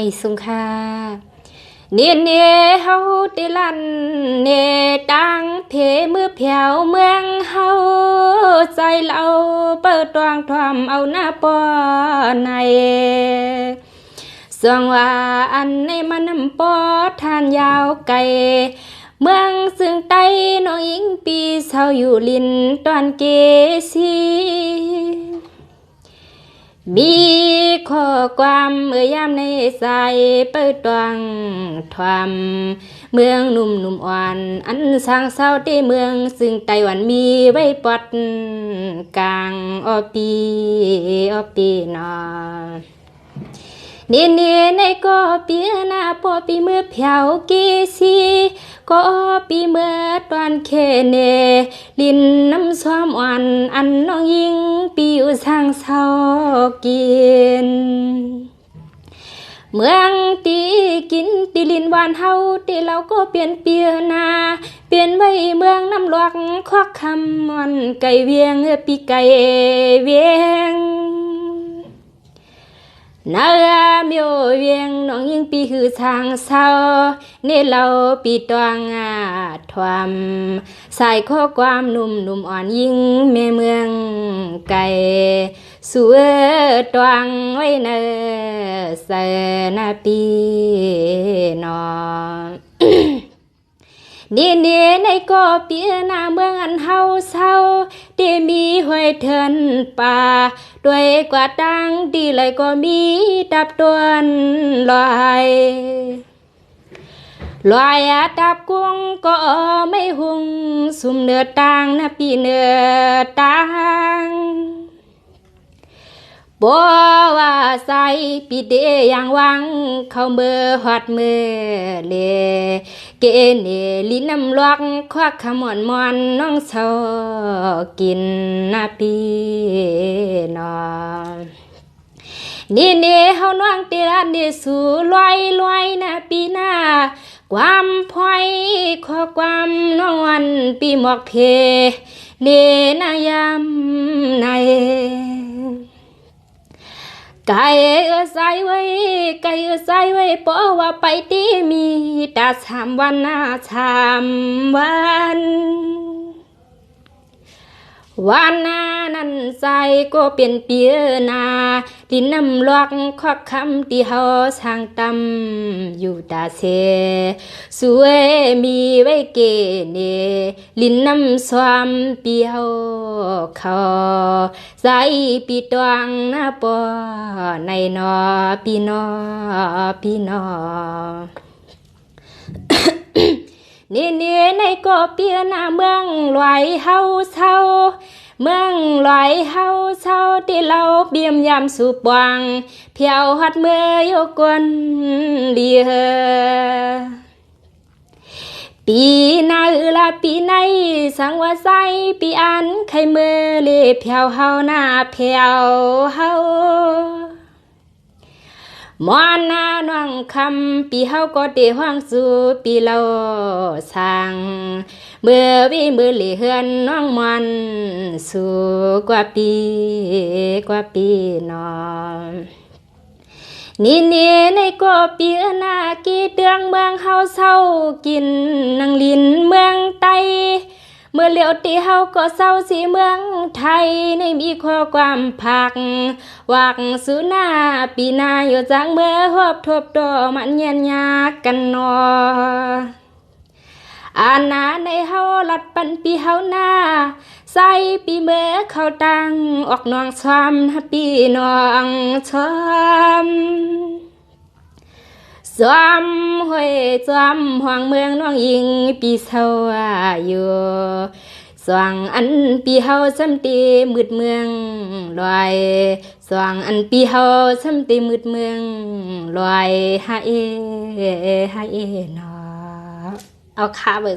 ไม่สุงคาเนียเนียเฮาติลันเนตังเพมือแผวเมืองเฮาใจเราเปิดตวงทอมเอาหน้าปอในสวงว่าอันในมันนำปอทานยาวไกลเมืองซึ่งไต้น้องหญิงปีเศร้าอยู่ลินตอนเกสีมี ข้อความเมื่อยามในสายเปิดตวงทวามเมืองหนุ่มหนุ่มอ่อน อันสร้างเศร้าที่เมือง ซึ่งไต้หวันมีไว้ปอดกลางออปีออปีนอนี่นี่ในก็ปีหน้าปอปีเมื่อเพียวกีซี ก็ปีเมื่อตอนเคเน ลินน้ำซ้อมอ่อนอันน้องยิงปีอยู่สร้างเศร้ากิน เมืองตีกินตีลินหวานเฮาตีเราก็เปลี่ยนเปียนนา เปลี่ยนไว้เมืองน้ำหลวกควักคำมันไก่เวียงปีไก่เวียง นาเมียวเวียงน้องยิงปีคือทางเศร้าเนเราปีตวงอาทวามใส่ข้อความหนุ่มหนุ่มอ่อนยิงแม่เมืองไก่สวยตวงไว้เนอเสนาปีนอ นี่นี่ในก็เปียนาเมืองอันเฮาเศร้าที่มีห้วยเทินป่าด้วยกว่าดังดีเลยก็มีดับตวนลอยลอยอาดับกุ้งก็ไม่หุง สุ่มเนื้อตังนะปีเนื้อตัง บัวว่าใส่ปีเดยังวัง เข้ามือหอดมือเลเกเนลินน้ำลวกควักขมอนมอนน้องเศร้ากินนาปีนอนนี่เนเฮานวงเตระเนสูลอยลอยนาปีหน้าความพอยขอความนอนปีหมอกเพเนนายามใน ไก่เออใส่ไว้ไก่เออใส่ไว้เพราะว่าไปที่มีตาสามวันหน้าสามวันวันหน้านั้นใส่ก็เป็นเปียนา ดินนำลวกควักคำที่เฮาสร้างตำอยู่ตาเสสวยมีไว้เกเนลินนำสวามเปียวเขาใสปีตวงหน้าปอในนอปีนอปีนอนี่นี่ในก็เปียหน้าเมืองลอยเฮาเศร้า เมืองลอยเฮาเศร้าที่เราเบียมยามสูบวังเพียวหัดเมื่อโยกวนเลียปีหน้าอือละปีในสังว่าใสปีอันไขมือเลเพียวเฮาหน้าเพียวเฮามอนนาน้องคำปีเฮาก็ได้ห้องสู่ปีเราสั่ง มื่อวิมือเหลือเฮือนน้องมันสู่กว่าปีกว่าปีนอนนี่นี่ในก็ปีหนากี่เดืองเมืองเฮาเศร้ากินนังลินเมืองไตเมื่อเหลียวตีเฮาก็เศร้าสีเมืองไทยในมีข้อความผักวักสุนาปีหนาอยู่จังเมื่อหอบทบดอมันเย็นยากกันนอ อานาในเฮาลัดปันปีเฮาหน้าใส่ปีเมื่อเขาตังออกนองซ้ำปีนองช้ำซ้อมห้ยซ้อมห่วงเมืองน้องยิงปีเศร้าอยู่สว่างอันปีเฮาซ้ำตีมืดเมืองลอยสว่างอันปีเฮาซ้ำตีมืดเมืองลอยฮาเอฮาเอเนาะเอาขาไป